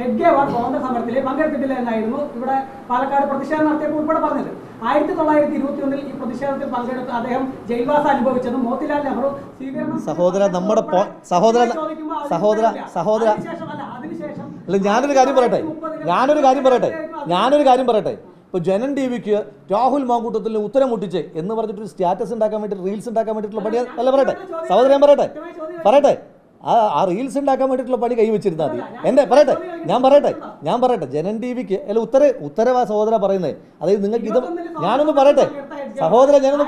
ഹെഡ്ഗേവാർ സ്വാതന്ത്ര്യ സമരത്തിൽ പങ്കെടുത്തിട്ടില്ല എന്നായിരുന്നു ഇവിടെ പാലക്കാട് പ്രതിഷേധം നടത്തിയപ്പോൾ ഉൾപ്പെടെ പറഞ്ഞത്. ആയിരത്തി തൊള്ളായിരത്തി ഇരുപത്തി ഒന്നിൽ ഈ പ്രതിഷേധത്തിൽ പങ്കെടുത്ത് അദ്ദേഹം ജയിൽവാസം അനുഭവിച്ചതും മോത്തിലാൽ നെഹ്റു സ്വീകരണം സഹോദര, നമ്മുടെ സഹോദര, സഹോദര. സഹോദര. അല്ല, ഞാനൊരു കാര്യം പറയട്ടെ? ഞാനൊരു കാര്യം പറയട്ടെ? ഞാനൊരു കാര്യം പറയട്ടെ? ഇപ്പോൾ ജനൻ ടി വിക്ക് രാഹുൽ മാങ്കൂട്ടത്തിൽ ഉത്തരം മുട്ടിച്ച് എന്ന് പറഞ്ഞിട്ട് ഒരു സ്റ്റാറ്റസ് ഉണ്ടാക്കാൻ വേണ്ടി റീൽസ് ഉണ്ടാക്കാൻ വേണ്ടിയിട്ടുള്ള പണി അല്ല പറയട്ടെ? സഹോദരൻ പറയട്ടെ? പറയട്ടെ? ആ ആ റീൽസ് ഉണ്ടാക്കാൻ വേണ്ടിയിട്ടുള്ള പണി കൈവച്ചിരുന്നാൽ മതി. എന്റെ പറയട്ടെ ഞാൻ പറയട്ടെ ഞാൻ പറയട്ടെ. ജനൻ ടി വിക്ക് അല്ല ഉത്തര ഉത്തരവാ സഹോദര പറയുന്നത് അതായത് നിങ്ങൾക്ക് ഇത് ഞാനൊന്ന് പറയട്ടെ. സഹോദര ഞാനൊന്ന്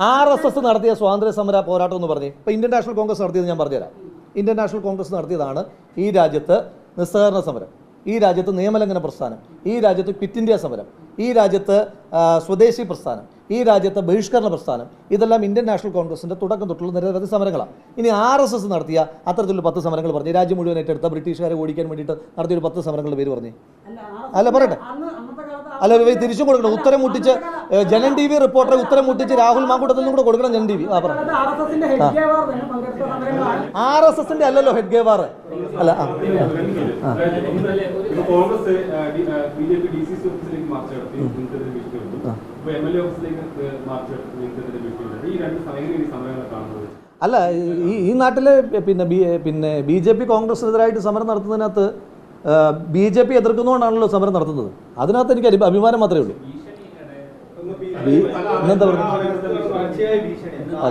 ആർ എസ് എസ് നടത്തിയ സ്വാതന്ത്ര്യ സമര പോരാട്ടം എന്ന് പറഞ്ഞു. ഇപ്പോൾ ഇന്ത്യൻ നാഷണൽ കോൺഗ്രസ് നടത്തിയത് ഞാൻ പറഞ്ഞുതരാം. ഇന്ത്യൻ നാഷണൽ കോൺഗ്രസ് നടത്തിയതാണ് ഈ രാജ്യത്ത് നിസ്സഹകരണ സമരം. ഈ രാജ്യത്ത് നിയമലംഘന പ്രസ്ഥാനം. ഈ രാജ്യത്ത് ക്വിറ്റ് ഇന്ത്യ സമരം. ഈ രാജ്യത്ത് സ്വദേശി പ്രസ്ഥാനം. ഈ രാജ്യത്തെ ബഹിഷ്കരണ പ്രസ്ഥാനം ഇതെല്ലാം ഇന്ത്യൻ നാഷണൽ കോൺഗ്രസിന്റെ തുടക്കം തൊട്ടുള്ള നിരവധി സമരങ്ങളാണ്. ഇനി ആർ എസ് എസ് നടത്തിയ അത്തരത്തിലുള്ള പത്ത് സമരങ്ങൾ പറഞ്ഞു. രാജ്യം മുഴുവൻ ഏറ്റെടുത്ത ബ്രിട്ടീഷുകാരെ ഓടിക്കാൻ വേണ്ടിയിട്ട് നടത്തിയൊരു പത്ത് സമരങ്ങളുടെ പേര് പറഞ്ഞു. അല്ല അല്ല പറയട്ടെ. അല്ല തിരിച്ചു തിരിച്ചും കൊടുക്കണം. ഉത്തരം മുട്ടിച്ച് ജനൻ ടി വി റിപ്പോർട്ടറെ ഉത്തരം മുട്ടിച്ച് രാഹുൽ മാങ്കൂട്ടത്തിൽ കൂടെ കൊടുക്കണം ജനൻ ടി വി. ആ പറഞ്ഞു ആർ എസ് എസിന്റെ തന്നെ പങ്കെടുത്ത സമരങ്ങളാണ്. ആർ അല്ലല്ലോ ഹെഡ് ഗേവാർ അല്ല ആ. Congress B J P D C C ഓഫീസിലേക്ക് മാർച്ച് നടത്തി. നിങ്ങൾക്കെതിരെ വിഷയം എടുത്തു ഇപ്പൊ എം എൽ എ ഓഫീസിലേക്ക് മാർച്ച് നിങ്ങൾക്കെതിരെ വിഷയം ഈ രണ്ട് സമയങ്ങളിൽ സമയങ്ങൾ കാണുന്നത് അല്ല ഈ ഈ നാട്ടിലെ പിന്നെ ബി പിന്നെ ബി ജെ പി കോൺഗ്രസിനെതിരായിട്ട് സമരം നടത്തുന്നതിനകത്ത് ബി ജെ പി എതിർക്കുന്നതുകൊണ്ടാണല്ലോ സമരം നടത്തുന്നത്. അതിനകത്ത് എനിക്ക് അഭി- അഭിമാനം മാത്രമേ ഉള്ളൂ. ഇന്നെന്താ പറയുക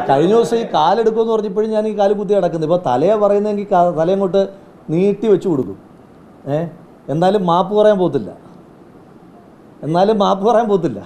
കഴിഞ്ഞ ദിവസം ഈ കാലെടുക്കുമെന്ന് പറഞ്ഞപ്പോഴും ഞാൻ ഈ കാൽ കുത്തി കിടക്കുന്നത് ഇപ്പോൾ തലയെ പറയുന്നെങ്കിൽ ക- തലയങ്ങോട്ട് നീട്ടി വെച്ചു കൊടുക്കും. ഏ എന്നാലും മാപ്പ് പറയാൻ പോകത്തില്ല. എന്നാലും മാപ്പ് പറയാൻ പോകത്തില്ല.